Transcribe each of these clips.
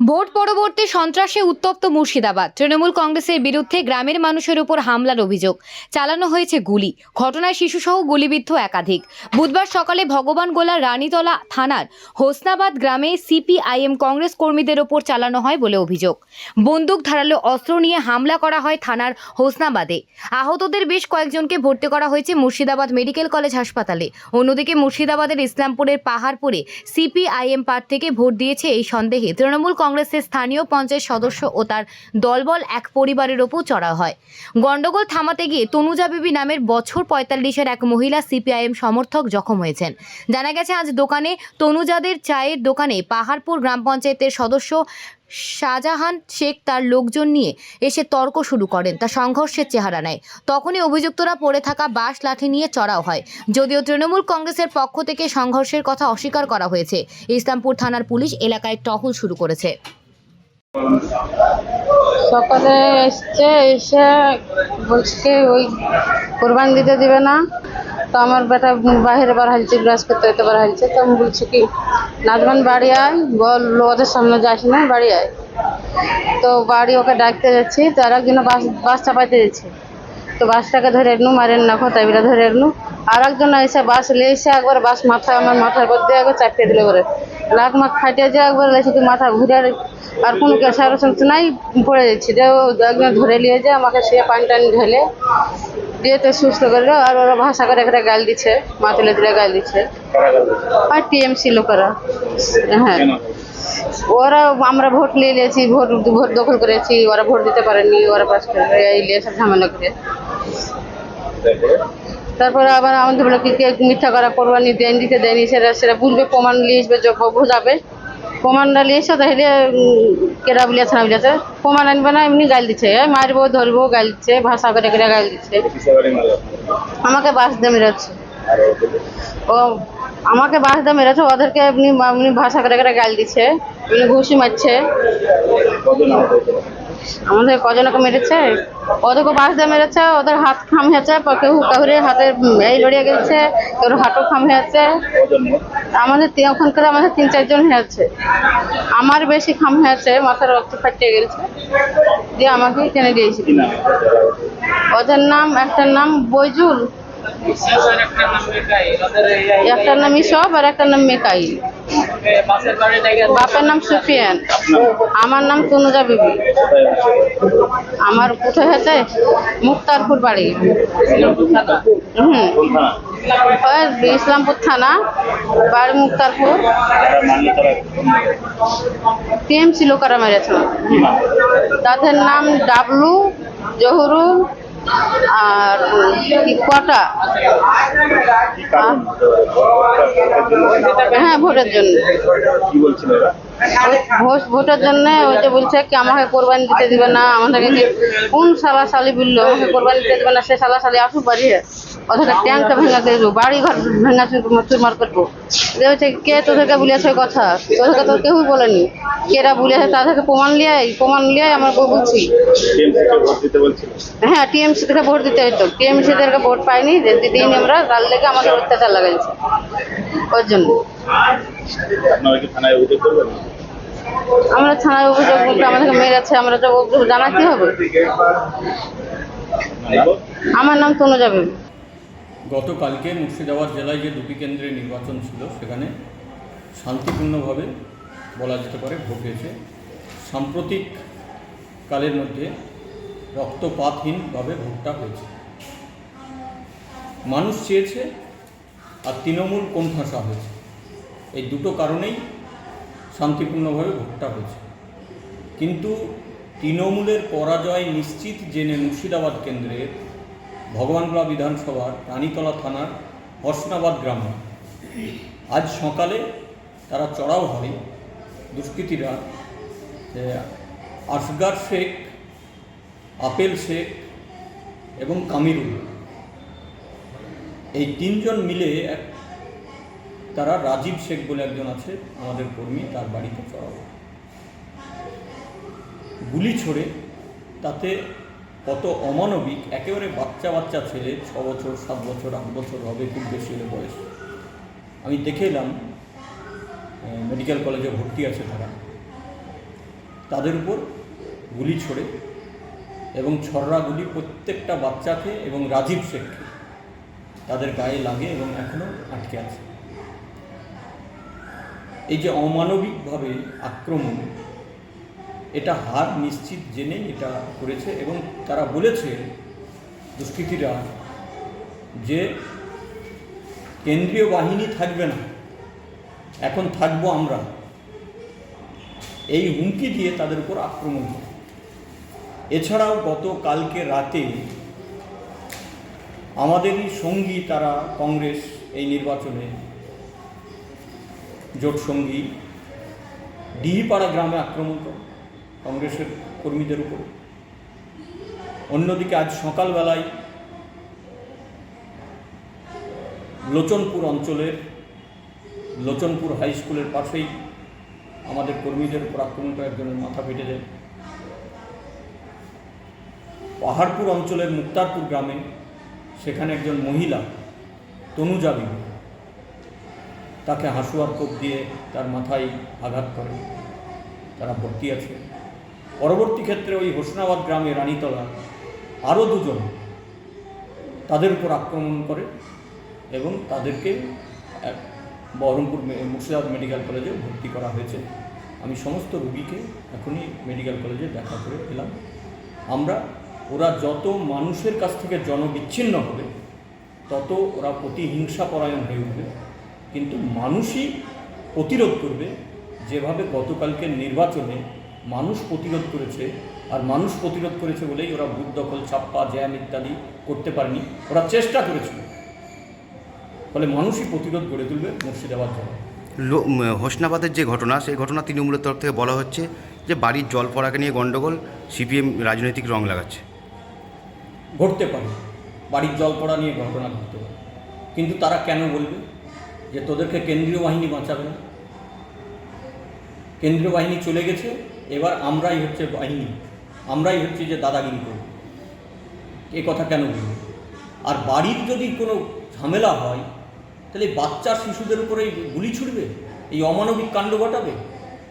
Vote পরবর্তী সন্ত্রাসে উত্তপ্ত মুর্শিদাবাদ। তৃণমূল কংগ্রেসের বিরুদ্ধে গ্রামের মানুষের উপর হামলার অভিযোগ। চালানো হয়েছে গুলি। ঘটনায় শিশুসহ গুলিবিদ্ধ একাধিক। বুধবার সকালে ভগবানগোলা রানীতলা থানার হোসনাবাদ গ্রামে সিপিআইএম কংগ্রেস কর্মীদের ওপর চালানো হয় বলে অভিযোগ। বন্দুক ধারালো অস্ত্র নিয়ে হামলা করা হয় থানার হোসনাবাদে। আহতদের বেশ কয়েকজনকে ভর্তি করা হয়েছে মুর্শিদাবাদ মেডিকেল কলেজ হাসপাতালে। অন্যদিকে মুর্শিদাবাদের ইসলামপুরের পাহাড়পুরে সিপিআইএম পার্ট থেকে ভোট দিয়েছে এই সন্দেহে তৃণমূল কংগ্রেসের স্থানীয় পঞ্চায়েত সদস্য ও তার দলবল এক পরিবারের ওপর চড়া হয়। গন্ডগোল থামাতে গিয়ে তনুজা বিবি নামের বছর পঁয়তাল্লিশের এক মহিলা সিপিআইএম সমর্থক জখম হয়েছেন। জানা গেছে, আজ দোকানে তনুজাদের চায়ের দোকানে পাহাড়পুর গ্রাম পঞ্চায়েতের সদস্য শাহজাহান শেখ তার লোকজন নিয়ে এসে তর্ক শুরু করেন। তা সংঘর্ষের চেহারা নেয়। তখনই অভিযুক্তরা পড়ে থাকা বাঁশ লাঠি নিয়ে চড়াও হয়। যদিও তৃণমূল কংগ্রেসের পক্ষ থেকে সংঘর্ষের কথা অস্বীকার করা হয়েছে, ইসলামপুর থানার পুলিশ এলাকায় টহল শুরু করেছে। সকালে এসছে, এসে বলছে, ওই কোরবান দিতে দিবে না। তো আমার বেটা বাইরে বার হালছে ব্রাশ করতে হইতে বার হালছে। তো আমি বলছি কি নাজমান বাড়ি আয় বল ওদের সামনে যাস না বাড়ি আয় তো বাড়ি ওকে ডাকতে যাচ্ছি তো আর একজন বাস বাস চাপাইতে যাচ্ছে। তো বাসটাকে ধরে এনু মারেন না খোঁতাই বিলা ধরে এনু আর একজন এসে বাস লে এসে একবার বাস মাথা, আমার মাথার মধ্যে একবার চাপিয়ে দিলে করে। লাখ মাখ ফাটিয়ে যে একবার শুধু মাথা ঘুরে আর কোনো শুনতে নাই, পড়ে যাচ্ছি। যে একজন ধরে নিয়ে যে আমাকে সে পানি টানি ঢেলে দিয়ে তো সুস্থ করল আর ওরা ভাষা করে একটা গাল দিচ্ছে মা তুলে তুলে গাল দিচ্ছে। আর টিএমসি লোকেরা হ্যাঁ। ওরা আমরা ভোট নিয়ে নিয়েছি, ভোট ভোট দখল করেছি, ওরা ভোট দিতে পারেনি, ওরা পাস করে এই সব ঝামেলা করে। তারপরে আবার আমাদের বলে কি মিথ্যা করা কোরবানি দেন দিতে দেয়নি, সেটা সেটা বুঝবে প্রমাণ নিয়ে আসবে বোঝাবে। প্রমাণটা ডালিয়েছে তাহলে কেরা বলিয়াছে না বলিয়াছে প্রমাণ আনবে না, এমনি গাল দিচ্ছে মারবো ধরবো গাল দিচ্ছে ভাষা করে করে গাল দিচ্ছে আমাকে বাস দিয়ে মেরেছে ও আমাকে বাস দিয়ে মেরেছে ওদেরকে এমনি ভাষা করে করে গাল দিচ্ছে এমনি ঘুষি মারছে আমাদের কজনকে মেরেছে ওদেরকে বাস দিয়ে মেরেছে ওদের হাত খাম হয়েছে কেউ কাহুরে হাতে এই লড়িয়ে গেছে কেউ হাতও খাম হয়েছে। আমাদের ওখানকার আমাদের তিন চারজন হয়েছে। আমার বেশি খাম হয়েছে মাথার রক্ত ফাটিয়ে গেছে দিয়ে আমাকে টেনে দিয়েছে। ওদের নাম একটার নাম বৈজুল একটার নাম ইসব আর একটার নাম মেকাই বাপের নাম সুফিয়ান। আমার নাম তনুজা বিবি। আমার কোথায় হয়েছে? মুক্তারপুর বাড়ি। হুম। ইসলামপুর থানা, বাড়ি মুক্তারপুর। টিএমসি লোকেরা মেরেছে। তাদের নাম ডাবলু জহুরুল আর কি কটা? হ্যাঁ? ভোটের জন্য। ভোটের জন্য ওই যে বলছে কি আমাকে কোরবানি দিতে দিবে না আমাদেরকে কোন সালা সালি বলল আমাকে কোরবানি দিতে দিবে না সে সালা সালি আসুক বাড়ি ওদেরকে ট্যাঙ্কটা ভেঙে দেবো বাড়ি ঘর ভেঙা চুরমার করব। হচ্ছে কে তোদেরকে বলেছে কথা? তোদেরকে তো কেউই বলেনি। কেরা বলেছে তাদেরকে প্রমাণ লিয়ে প্রমাণ লিয়ে আমার বলছি। হ্যাঁ টিএমসি থেকে ভোট দিতে হইতো। টিএমসি থেকে ভোট পাইনি দিদিনি আমরা তার লেগে আমাদের অত্যাচার লাগাইছে। ওর জন্য। আমরা থানায় অভিযোগ বলতে আমাদেরকে মেরেছে আমরা তো অভিযোগ জানাতে হবে। আমার নাম তনুজা বেবি গতকালকে মুর্শিদাবাদ জেলায় যে দুটি কেন্দ্রে নির্বাচন ছিল, সেখানে শান্তিপূর্ণভাবে বলা যেতে পারে ভোট হয়েছে। সাম্প্রতিক কালের মধ্যে রক্তপাতহীনভাবে ভোটটা হয়েছে। মানুষ চেয়েছে আর তৃণমূল কোণঠাসা হয়েছে। এই দুটো কারণেই শান্তিপূর্ণভাবে ভোটটা হয়েছে। কিন্তু তৃণমূলের পরাজয় নিশ্চিত জেনে মুর্শিদাবাদ কেন্দ্রের ভগবানগোলা বিধানসভার রানীতলা থানার হর্ষনাবাদ গ্রামে। আজ সকালে তারা চড়াও হয় দুষ্কৃতীরা আসগার শেখ, আপেল শেখ এবং কামিরুল। এই তিনজন মিলে এক তারা রাজীব শেখ বলে একজন আছে, আমাদের কর্মী, তার বাড়িতে চড়াও গুলি ছড়ে তাতে কত অমানবিক, একেবারে বাচ্চা বাচ্চা ছেলে, ছ বছর, সাত বছর, আট বছর হবে খুব বেশি হলে বয়স। আমি দেখে এলাম মেডিকেল কলেজে ভর্তি আছে তারা। তাদের উপর গুলি ছোড়ে এবং ছররা গুলি প্রত্যেকটা বাচ্চাকে এবং রাজীব শেখকে তাদের গায়ে লাগে এবং এখনও আটকে আছে। এই যে অমানবিকভাবে আক্রমণ এটা হার নিশ্চিত জেনেই এটা করেছে এবং তারা বলেছে দুষ্কৃতীরা যে কেন্দ্রীয় বাহিনী থাকবে না, এখন থাকব আমরা। এই হুমকি দিয়ে তাদের উপর আক্রমণ করে এছাড়াও গত কালকে রাতে আমাদেরই সঙ্গী তারা কংগ্রেস এই নির্বাচনে জোট সঙ্গী ডিহিপাড়া গ্রামে আক্রমণ করে। কংগ্রেসের কর্মীদের উপর। অন্যদিকে আজ সকালবেলায় লোচনপুর অঞ্চলের, লোচনপুর হাই স্কুলের পাশেই আমাদের কর্মীদের উপর আক্রমণ করে একজনের মাথা ফেটে যায়। পাহাড়পুর অঞ্চলের মুক্তারপুর গ্রামে সেখানে একজন মহিলা, তনুজা তাকে হাসুয়ার কোপ দিয়ে তার মাথায় আঘাত করে। তারা ভর্তি আছে। পরবর্তী ক্ষেত্রে ওই হোসনাবাদ গ্রামে রানীতলা আরও দুজন তাদের উপর আক্রমণ করে এবং তাদেরকে বহরমপুর মুর্শিদাবাদ মেডিকেল কলেজে ভর্তি করা হয়েছে। আমি সমস্ত রুগীকে এখনই মেডিকেল কলেজে দেখা করে এলাম। আমরা ওরা যত মানুষের কাছ থেকে জনবিচ্ছিন্ন হবে, তত ওরা প্রতিহিংসা পরায়ণ হয়ে উঠবে। কিন্তু মানুষই প্রতিরোধ করবে। যেভাবে গতকালকের নির্বাচনে মানুষ প্রতিরোধ করেছে আর মানুষ প্রতিরোধ করেছে বলেই ওরা বুথ দখল ছাপ্পা জ্যাম ইত্যাদি করতে পারেনি। ওরা চেষ্টা করেছিল। ফলে মানুষই প্রতিরোধ গড়ে তুলবে মুর্শিদাবাদ জেলায় হোসনাবাদের যে ঘটনা সেই ঘটনা তৃণমূলের তরফ থেকে বলা হচ্ছে যে বাড়ির জল পড়াকে নিয়ে গণ্ডগোল সিপিএম রাজনৈতিক রং লাগাচ্ছে। ঘটতে পারে। বাড়ির জল পড়া নিয়ে ঘটনা ঘটতে পারে। কিন্তু তারা কেন বলবে? যে তোদেরকে কেন্দ্রীয় বাহিনী বাঁচাবে না। কেন্দ্রীয় বাহিনী চলে গেছে এবার আমরাই হচ্ছে বাহিনী, আমরাই হচ্ছে যে দাদাগিরি করব। এ কথা কেন বলবে? আর বাড়ির যদি কোনো ঝামেলা হয়, তাহলে বাচ্চা শিশুদের উপরে গুলি ছুড়বে, এই অমানবিক কাণ্ড ঘটাবে,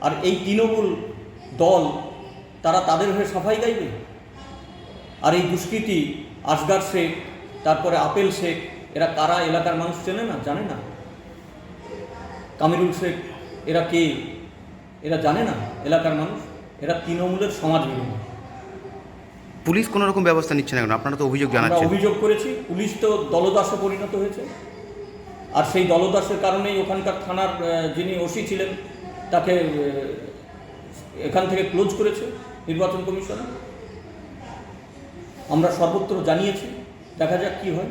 আর এই তৃণমূল দল, তারা তাদের হয়ে সাফাই গাইবে? আর এই দুষ্কৃতি আসগার শেখ, তারপরে আপেল শেখ, এরা কারা এলাকার মানুষ চেনে না? জানে না। কামিরুল শেখ, এরা কে? এরা জানে না এলাকার মানুষ এরা তৃণমূলের সমাজ বিরোধী পুলিশ কোনো রকম ব্যবস্থা নিচ্ছে না কেন? আপনারা তো অভিযোগ জানাচ্ছেন। অভিযোগ করেছি পুলিশ তো দলদাসে পরিণত হয়েছে। আর সেই দলদাসের কারণেই ওখানকার থানার যিনি ওসি ছিলেন তাকে এখান থেকে ক্লোজ করেছে নির্বাচন কমিশন আমরা সর্বত্র জানিয়েছি দেখা যাক কি হয়।